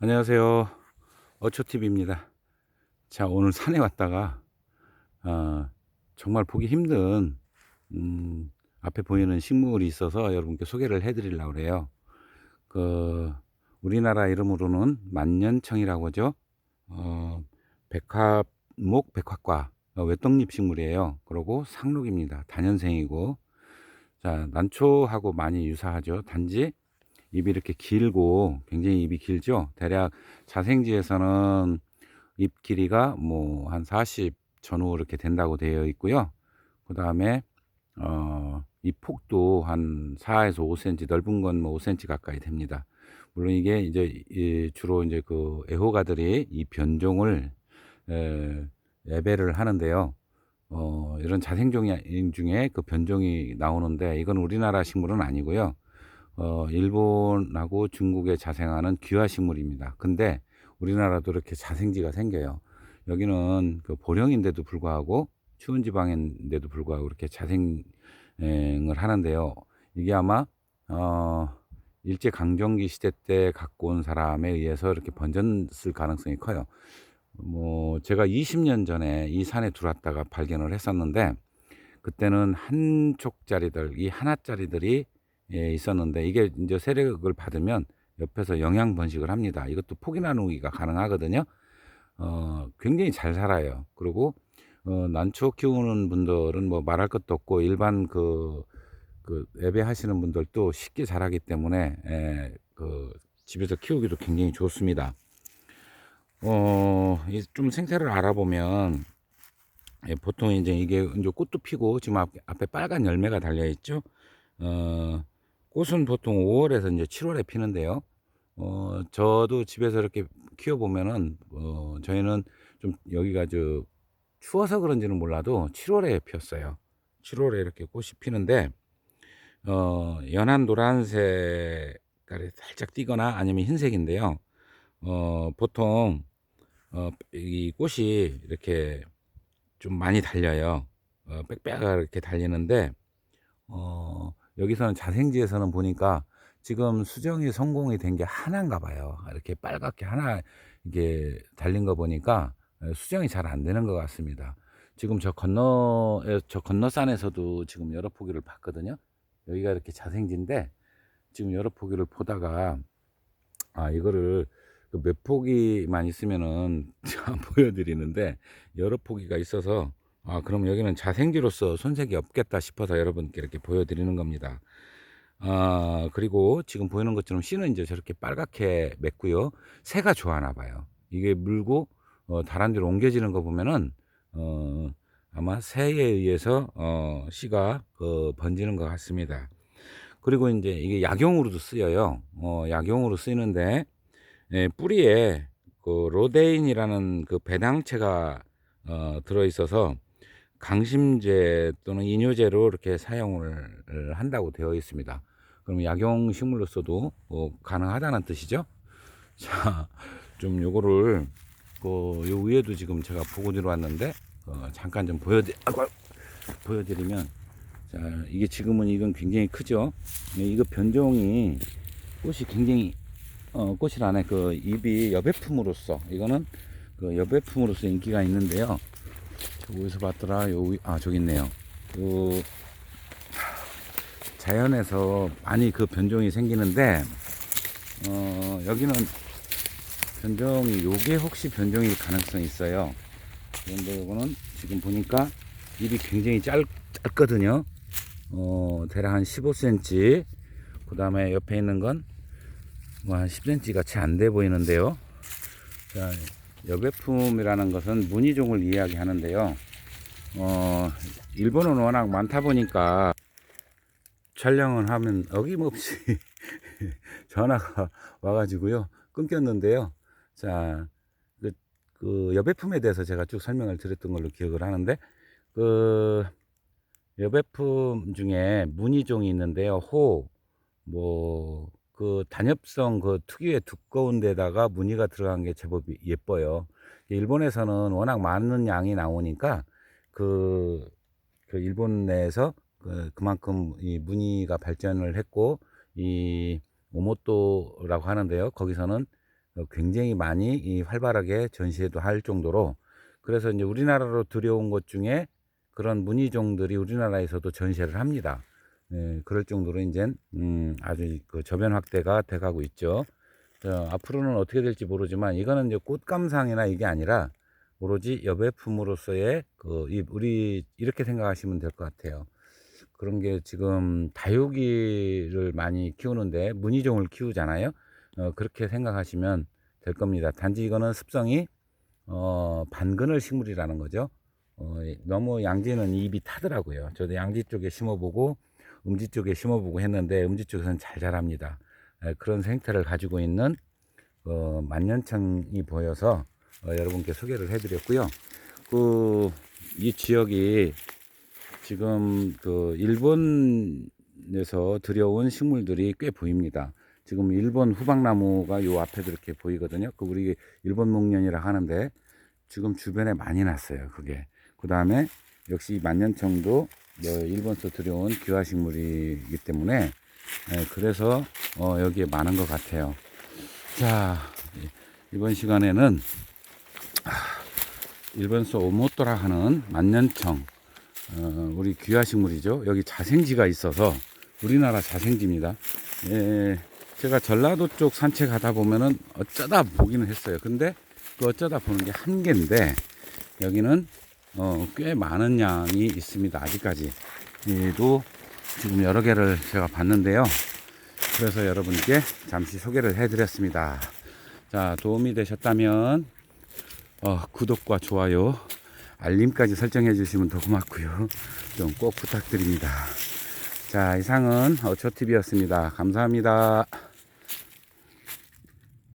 안녕하세요. 어초TV입니다. 자, 오늘 산에 왔다가, 어, 정말 보기 힘든, 음, 앞에 보이는 식물이 있어서 여러분께 소개를 해드리려고 그래요. 그, 우리나라 이름으로는 만년청이라고 하죠. 어, 백합목 백합과 어, 외떡잎 식물이에요. 그리고 상록입니다. 단연생이고, 자, 난초하고 많이 유사하죠. 단지 입이 이렇게 길고 굉장히 입이 길죠. 대략 자생지에서는 입 길이가 뭐 한 40 전후 이렇게 된다고 되어 있고요. 그 다음에 어, 이 폭도 한 4에서 5cm, 넓은 건 뭐 5cm 가까이 됩니다. 물론 이게 이제 이 주로 이제 그 애호가들이 이 변종을 에, 예배를 하는데요. 어, 이런 자생종 중에 그 변종이 나오는데 이건 우리나라 식물은 아니고요. 어, 일본하고 중국에 자생하는 귀화식물입니다. 근데 우리나라도 이렇게 자생지가 생겨요. 여기는 그 보령인데도 불구하고 추운 지방인데도 불구하고 이렇게 자생을 하는데요. 이게 아마 어, 일제 강점기 시대 때 갖고 온 사람에 의해서 이렇게 번졌을 가능성이 커요. 뭐 제가 20년 전에 이 산에 들어왔다가 발견을 했었는데 그때는 한 촉짜리들, 이 하나짜리들이 예, 있었는데 이게 이제 세력을 받으면 옆에서 영양 번식을 합니다. 이것도 포기 나누기가 가능하거든요. 어, 굉장히 잘 살아요. 그리고 어, 난초 키우는 분들은 뭐 말할 것도 없고 일반 그, 그 예배하시는 분들도 쉽게 자라기 때문에 예, 그 집에서 키우기도 굉장히 좋습니다. 어, 이좀 생태를 알아보면 예, 보통 이제 이게 이제 꽃도 피고 지금 앞, 앞에 빨간 열매가 달려 있죠. 어, 꽃은 보통 5월에서 이제 7월에 피는데요. 어, 저도 집에서 이렇게 키워보면은, 어, 저희는 좀 여기가 저 추워서 그런지는 몰라도 7월에 피었어요. 7월에 이렇게 꽃이 피는데, 어, 연한 노란색깔이 살짝 띄거나 아니면 흰색인데요. 어, 보통, 어, 이 꽃이 이렇게 좀 많이 달려요. 어, 빽빽하게 달리는데, 어, 여기서는 자생지에서는 보니까 지금 수정이 성공이 된 게 하나인가 봐요. 이렇게 빨갛게 하나 이게 달린 거 보니까 수정이 잘 안 되는 것 같습니다. 지금 저 건너 저 건너산에서도 지금 여러 포기를 봤거든요. 여기가 이렇게 자생지인데 지금 여러 포기를 보다가 아 이거를 그몇 포기만 있으면은 안 보여드리는데 여러 포기가 있어서 아 그럼 여기는 자생지로서 손색이 없겠다 싶어서 여러분께 이렇게 보여드리는 겁니다. 아 그리고 지금 보이는 것처럼 씨는 이제 저렇게 빨갛게 맺고요. 새가 좋아하나 봐요. 이게 물고 어, 다른 데로 옮겨지는 거 보면은 어, 아마 새에 의해서 어, 씨가 그 번지는 것 같습니다. 그리고 이제 이게 약용으로도 쓰여요. 어, 약용으로 쓰이는데 예, 뿌리에 그 로데인이라는 그 배당체가 어, 들어 있어서 강심제 또는 이뇨제로 이렇게 사용을 한다고 되어 있습니다. 그럼 약용 식물로서도 어, 가능하다는 뜻이죠. 자, 좀 요거를 그 요 위에도 지금 제가 보고 들어왔는데 어, 잠깐 좀 보여드 아이고, 보여드리면 자 이게 지금은 이건 굉장히 크죠. 네, 이거 변종이 꽃이 굉장히 어, 꽃이라네 그 잎이 여배품으로서 이거는 그 여배품으로서 인기가 있는데요. 저 어디서 봤더라? 요, 위- 아, 저기 있네요. 그, 자연에서 많이 그 변종이 생기는데, 어, 여기는 변종이, 요게 혹시 변종일 가능성이 있어요. 그런데 요거는 지금 보니까 잎이 굉장히 짧, 짧거든요. 어, 대략 한 15cm. 그 다음에 옆에 있는 건 뭐 한 10cm 같이 안 돼 보이는데요. 자, 여배품이라는 것은 무늬종을 이야기하는데요. 어, 일본은 워낙 많다 보니까 촬영을 하면 어김없이 전화가 와가지고요. 끊겼는데요. 자, 그, 그 여배품에 대해서 제가 쭉 설명을 드렸던 걸로 기억을 하는데, 그, 여배품 중에 무늬종이 있는데요. 호, 뭐, 그 단엽성 그 특유의 두꺼운 데다가 무늬가 들어간 게 제법 예뻐요. 일본에서는 워낙 많은 양이 나오니까 그, 그 일본 내에서 그 그만큼 이 무늬가 발전을 했고 이 오모토라고 하는데요. 거기서는 어, 굉장히 많이 이 활발하게 전시회도 할 정도로 그래서 이제 우리나라로 들여온 것 중에 그런 문의종들이 우리나라에서도 전시회를 합니다. 예, 그럴 정도로 이제 음, 아주 그 저변 확대가 돼가고 있죠. 어, 앞으로는 어떻게 될지 모르지만 이거는 이제 꽃 감상이나 이게 아니라 오로지 여배 품으로서의 그 이- 우리 이렇게 생각하시면 될 것 같아요. 그런 게 지금 다육이를 많이 키우는데 무늬종을 키우잖아요. 어, 그렇게 생각하시면 될 겁니다. 단지 이거는 습성이 어, 반그늘 식물이라는 거죠. 어, 너무 양지는 입이 타더라고요. 저도 양지 쪽에 심어보고 음지 쪽에 심어보고 했는데 음지 쪽에서는 잘 자랍니다. 에, 그런 생태를 가지고 있는 어, 만년청이 보여서 어, 여러분께 소개를 해드렸고요. 그 이 지역이 지금 그 일본에서 들여온 식물들이 꽤 보입니다. 지금 일본 후방나무가 요 앞에도 이렇게 보이거든요. 그 우리 일본 목련이라 하는데 지금 주변에 많이 났어요. 그게. 그 다음에 역시 이 만년청도 뭐 일본에서 들여온 귀화식물이기 때문에 예, 그래서 어, 여기에 많은 것 같아요. 자 이번 시간에는 일본서 오모토라 하는 만년청 어, 우리 귀화식물이죠. 여기 자생지가 있어서 우리나라 자생지입니다. 예, 제가 전라도 쪽 산책하다 보면은 어쩌다 보기는 했어요. 근데 그 어쩌다 보는 게 한 개인데 여기는 어, 꽤 많은 양이 있습니다. 아직까지. 도 지금 여러 개를 제가 봤는데요. 그래서 여러분께 잠시 소개를 해드렸습니다. 자, 도움이 되셨다면 어, 구독과 좋아요, 알림까지 설정해 주시면 더 고맙고요. 좀 꼭 부탁드립니다. 자, 이상은 어초TV였습니다. 감사합니다.